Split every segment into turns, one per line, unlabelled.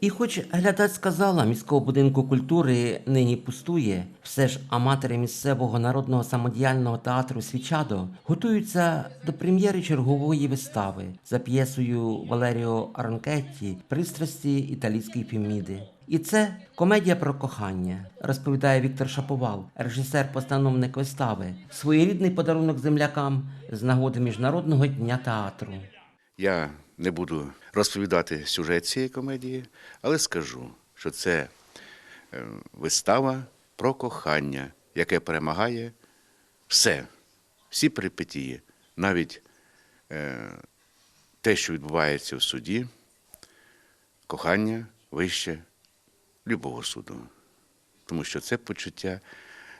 І хоч глядач сказала, міського будинку культури нині пустує, все ж аматори місцевого народного самодіяльного театру Свічадо готуються до прем'єри чергової вистави за п'єсою Валеріо Аронкетті Пристрасті італійської півміди. І це комедія про кохання, розповідає Віктор Шаповал, режисер-постановник вистави, своєрідний подарунок землякам з нагоди міжнародного дня театру.
Я не буду розповідати сюжет цієї комедії, але скажу, що це е, вистава про кохання, яке перемагає все, всі перипетії, навіть е, те, що відбувається в суді, кохання вище любого суду. Тому що це почуття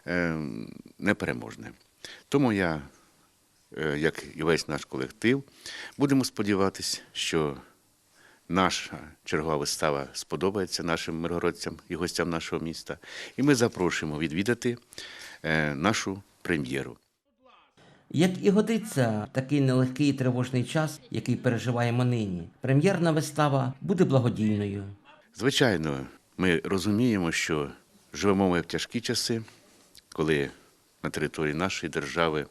е, непереможне. Тому я як і весь наш колектив, будемо сподіватися, що наша чергова вистава сподобається нашим миргородцям і гостям нашого міста. І ми запрошуємо відвідати е, нашу прем'єру.
Як і годиться такий нелегкий і тривожний час, який переживаємо нині, прем'єрна вистава буде благодійною.
Звичайно, ми розуміємо, що живемо ми в тяжкі часи, коли на території нашої держави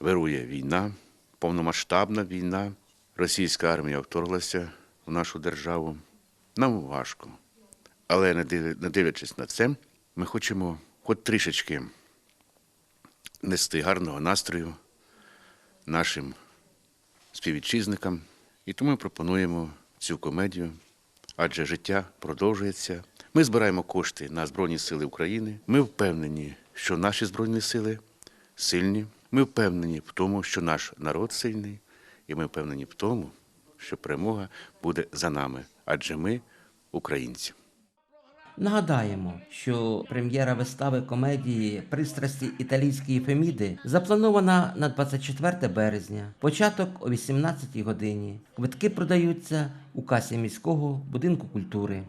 вирує війна, повномасштабна війна, російська армія вторглася в нашу державу. Нам важко. Але не дивлячись на це, ми хочемо хоч трішечки нести гарного настрою нашим співвітчизникам. І тому ми пропонуємо цю комедію, адже життя продовжується. Ми збираємо кошти на Збройні Сили України. Ми впевнені, що наші Збройні Сили сильні. Ми впевнені в тому, що наш народ сильний, і ми впевнені в тому, що перемога буде за нами, адже ми українці.
Нагадаємо, що прем'єра вистави комедії Пристрасті італійської Феміди запланована на 24 березня, початок о 18 годині. Квитки продаються у касі міського будинку культури.